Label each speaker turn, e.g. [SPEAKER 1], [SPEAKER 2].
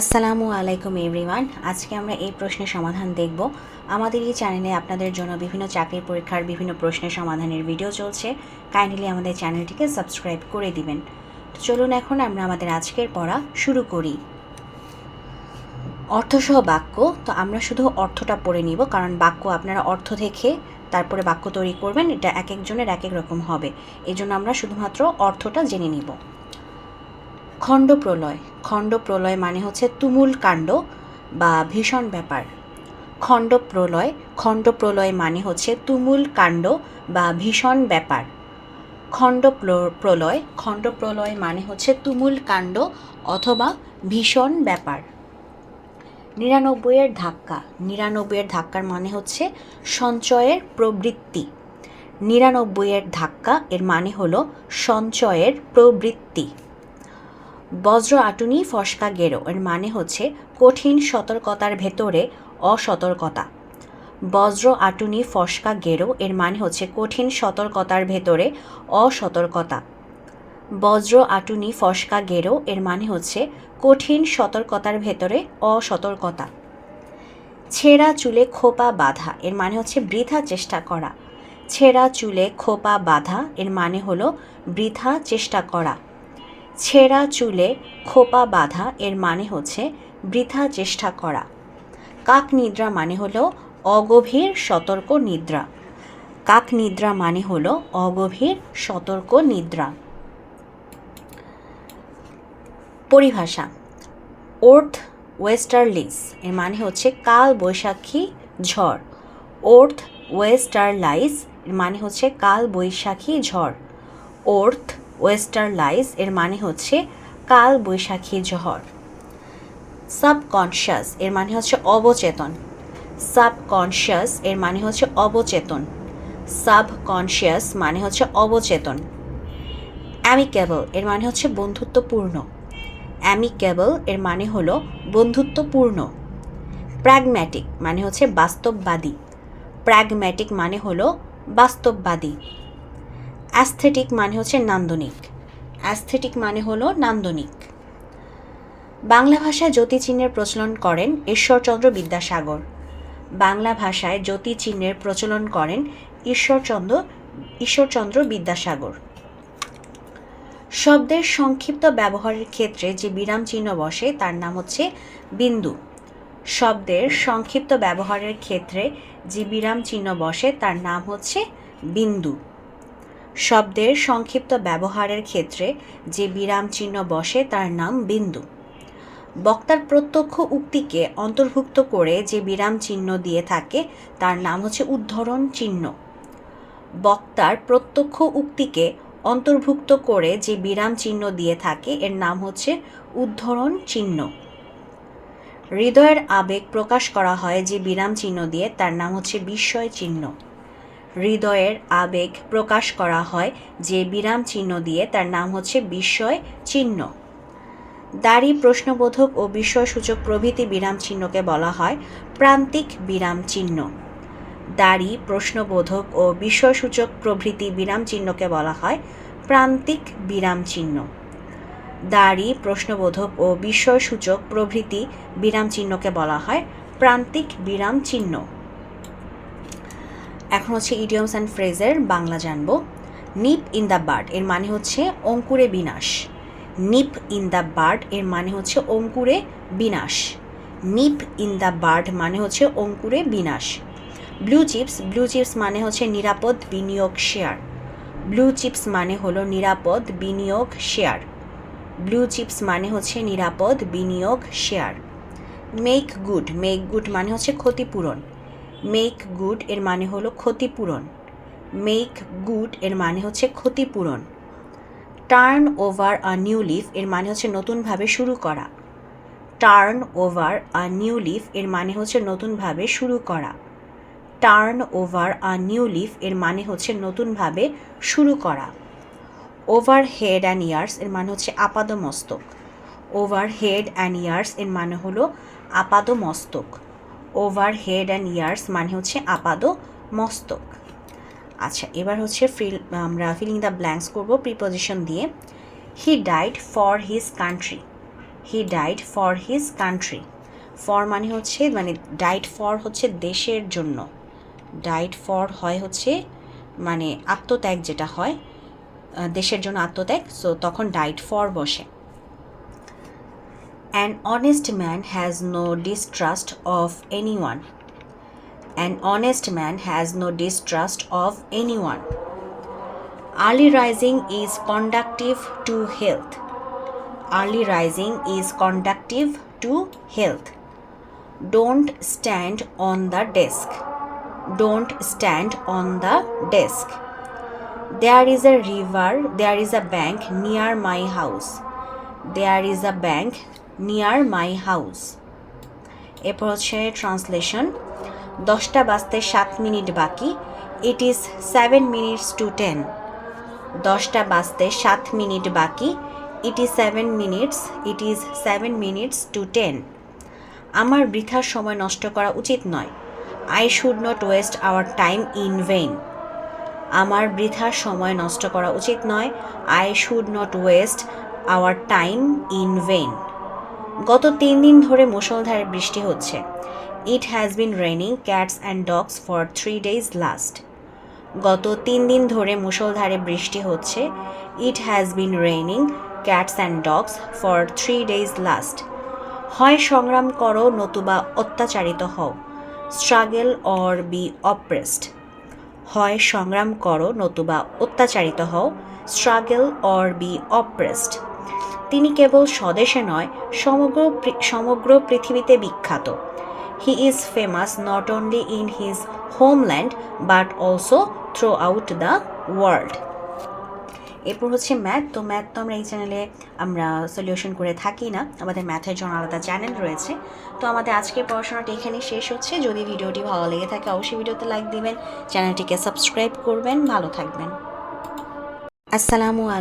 [SPEAKER 1] আসসালামু আলাইকুম এভরিওয়ান। আজকে আমরা এই প্রশ্নের সমাধান দেখব। আমাদের এই চ্যানেলে আপনাদের জন্য বিভিন্ন চাকরির পরীক্ষার বিভিন্ন প্রশ্নের সমাধানের ভিডিও চলছে। কাইন্ডলি আমাদের চ্যানেলটিকে সাবস্ক্রাইব করে দিবেন। তো চলুন এখন আমরা আমাদের আজকের পড়া শুরু করি। অর্থসহ বাক্য। তো আমরা শুধু অর্থটা পড়ে নিব, কারণ বাক্য আপনারা অর্থ দেখে তারপরে বাক্য তৈরি করবেন। এটা এক একজনের এক এক রকম হবে। এই জন্য আমরা শুধুমাত্র অর্থটা জেনে নিব। খণ্ড প্রলয়। খণ্ড প্রলয় মানে হচ্ছে তুমুল কাণ্ড বা ভীষণ ব্যাপার। খণ্ড প্রলয় খণ্ড প্রলয় মানে হচ্ছে তুমুল কাণ্ড বা ভীষণ ব্যাপার। খণ্ড প্র- প্রলয়, খণ্ড প্রলয় মানে হচ্ছে তুমুল কাণ্ড অথবা ভীষণ ব্যাপার। নিরানব্বইয়ের ধাক্কা। নিরানব্বইয়ের ধাক্কার মানে হচ্ছে সঞ্চয়ের প্রবৃত্তি। নিরানব্বইয়ের ধাক্কা এর মানে হলো সঞ্চয়ের প্রবৃত্তি। বজ্র আটুনি ফসকা গেরো এর মানে হচ্ছে কঠিন সতর্কতার ভেতরে অসতর্কতা। বজ্র আটুনি ফসকা গেরো এর মানে হচ্ছে কঠিন সতর্কতার ভেতরে অসতর্কতা। বজ্র আটুনি ফসকা গেরো এর মানে হচ্ছে কঠিন সতর্কতার ভেতরে অসতর্কতা। ছেঁড়া চুলে খোপা বাঁধা এর মানে হচ্ছে বৃথা চেষ্টা করা। ছেঁড়া চুলে খোপা বাঁধা এর মানে হলো বৃথা চেষ্টা করা। ছেঁড়া চুলে খোপা বাঁধা এর মানে হচ্ছে বৃথা চেষ্টা করা। কাক নিদ্রা মানে হলো অগভীর সতর্ক নিদ্রা। কাক নিদ্রা মানে হলো অগভীর সতর্ক নিদ্রা। পরিভাষা, ওর্থ ওয়েস্টারলিস, এর মানে হচ্ছে কাল বৈশাখী ঝড়। ওর্থ ওয়েস্টারলাইস, এর মানে হচ্ছে কাল বৈশাখী ঝড়। ওর্থ ওয়েস্টারলাইস এর মানে হচ্ছে কাল বৈশাখী ঝড়। সাবকনশিয়াস এর মানে হচ্ছে অবচেতন। সাবকনশিয়াস এর মানে হচ্ছে অবচেতন। সাবকনশিয়াস মানে হচ্ছে অবচেতন। অ্যামিকেবল এর মানে হচ্ছে বন্ধুত্বপূর্ণ। অ্যামিকেবল এর মানে হলো বন্ধুত্বপূর্ণ। প্র্যাগম্যাটিক মানে হচ্ছে বাস্তববাদী। প্র্যাগম্যাটিক মানে হলো বাস্তববাদী। অ্যাস্থেটিক মানে হচ্ছে নান্দনিক। অ্যাস্থেটিক মানে হলো নান্দনিক। বাংলা ভাষায় জ্যোতি চিহ্নের প্রচলন করেন ঈশ্বরচন্দ্র বিদ্যাসাগর। বাংলা ভাষায় জ্যোতি চিহ্নের প্রচলন করেন ঈশ্বরচন্দ্র ঈশ্বরচন্দ্র বিদ্যাসাগর। শব্দের সংক্ষিপ্ত ব্যবহারের ক্ষেত্রে যে বিরাম চিহ্ন বসে, তার নাম হচ্ছে বিন্দু। শব্দের সংক্ষিপ্ত ব্যবহারের ক্ষেত্রে যে বিরাম চিহ্ন বসে, তার নাম হচ্ছে বিন্দু। শব্দের সংক্ষিপ্ত ব্যবহারের ক্ষেত্রে যে বিরাম চিহ্ন বসে তার নাম বিন্দু। বক্তার প্রত্যক্ষ উক্তিকে অন্তর্ভুক্ত করে যে বিরাম চিহ্ন দিয়ে থাকে, তার নাম হচ্ছে উদ্ধরণ চিহ্ন। বক্তার প্রত্যক্ষ উক্তিকে অন্তর্ভুক্ত করে যে বিরাম চিহ্ন দিয়ে থাকে, এর নাম হচ্ছে উদ্ধরণ চিহ্ন। হৃদয়ের আবেগ প্রকাশ করা হয় যে বিরাম চিহ্ন দিয়ে, তার নাম হচ্ছে বিস্ময় চিহ্ন। হৃদয়ের আবেগ প্রকাশ করা হয় যে বিরাম চিহ্ন দিয়ে, তার নাম হচ্ছে বিস্ময় চিহ্ন। দাড়ি প্রশ্নবোধক ও বিস্ময়সূচক প্রভৃতি বিরাম চিহ্নকে বলা হয় প্রান্তিক বিরাম চিহ্ন। দাড়ি প্রশ্নবোধক ও বিস্ময়সূচক প্রভৃতি বিরাম চিহ্নকে বলা হয় প্রান্তিক বিরাম চিহ্ন। দাড়ি প্রশ্নবোধক ও বিস্ময়সূচক প্রভৃতি বিরাম চিহ্নকে বলা হয় প্রান্তিক বিরাম চিহ্ন। এখন হচ্ছে ইডিয়মস অ্যান্ড ফ্রেজের বাংলা জানব। নিপ ইন দ্য বার্ড এর মানে হচ্ছে অঙ্কুরে বিনাশ। নিপ ইন দ্য বার্ড এর মানে হচ্ছে অঙ্কুরে বিনাশ। নিপ ইন দ্য বার্ড মানে হচ্ছে অঙ্কুরে বিনাশ। ব্লু চিপস ব্লু চিপস মানে হচ্ছে নিরাপদ বিনিয়োগ শেয়ার ব্লু চিপস মানে হলো নিরাপদ বিনিয়োগ শেয়ার ব্লু চিপস মানে হচ্ছে নিরাপদ বিনিয়োগ share make good make good মানে হচ্ছে ক্ষতিপূরণ। মেক গুড এর মানে হলো ক্ষতিপূরণ। মেক গুড এর মানে হচ্ছে ক্ষতিপূরণ। Turn over a new leaf এর মানে হচ্ছে নতুনভাবে শুরু করা। Turn over a new leaf এর মানে হচ্ছে নতুনভাবে শুরু করা। Turn over a new leaf এর মানে হচ্ছে নতুনভাবে শুরু করা। ওভার হেড অ্যান্ড ইয়ার্স এর মানে হচ্ছে আপাদ মস্তক ওভার হেড অ্যান্ড ইয়ার্স এর মানে হলো আপাদ মস্তক ওভার হেড অ্যান্ড ইয়ার্স মানে হচ্ছে আপাদ মস্তক। আচ্ছা এবার হচ্ছে ফিল, আমরা ফিলিং দ্য ব্ল্যাঙ্কস করব প্রিপোজিশন দিয়ে। He died for his country he died for his country for মানে হচ্ছে মানে ডাইড ফর হচ্ছে দেশের জন্য। ডাইড ফর হয় হচ্ছে মানে আত্মত্যাগ যেটা হয় দেশের জন্য আত্মত্যাগ সো তখন ডাইড ফর বসে। An honest man has no distrust of anyone. An honest man has no distrust of anyone. Early rising is conductive to health. Early rising is conductive to health. Don't stand on the desk. Don't stand on the desk. There is a river, there is a bank near my house. There is a bank near my house এরপর হচ্ছে translation দশটা বাজতে সাত মিনিট বাকি। It is seven minutes to ten দশটা বাজতে সাত মিনিট বাকি। It is seven minutes it is seven minutes to ten আমার বৃথার সময় নষ্ট করা উচিত নয়। I should not waste our time in vain আমার বৃথার সময় নষ্ট করা উচিত নয়। I should not waste our time in vain গত তিন দিন ধরে মুষলধারে বৃষ্টি হচ্ছে। It has been raining cats and dogs for three days last গত তিন দিন ধরে মুষলধারে বৃষ্টি হচ্ছে। It has been raining cats and dogs for three days last হয় সংগ্রাম করো নতুবা অত্যাচারিত হও। স্ট্রাগল অর বি অপ্রেসড হয় সংগ্রাম করো নতুবা অত্যাচারিত হও। স্ট্রাগল অর বি অপ্রেসড তিনি কেবল স্বদেশে নয়, সমগ্র সমগ্র পৃথিবীতে বিখ্যাত। He is famous not only in his homeland but also throughout the world এরপর হচ্ছে ম্যাথ তো ম্যাথ তো আমরা এই চ্যানেলে আমরা সলিউশন করে থাকি না। আমাদের ম্যাথের জন্য আলাদা চ্যানেল রয়েছে। তো আমাদের আজকের পড়াশোনাটা এখানেই শেষ হচ্ছে। যদি ভিডিওটি ভালো লেগে থাকে, অবশ্যই ভিডিওতে লাইক দিবেন। চ্যানেলটিকে সাবস্ক্রাইব করবেন। ভালো থাকবেন। আসসালামু আলাইকুম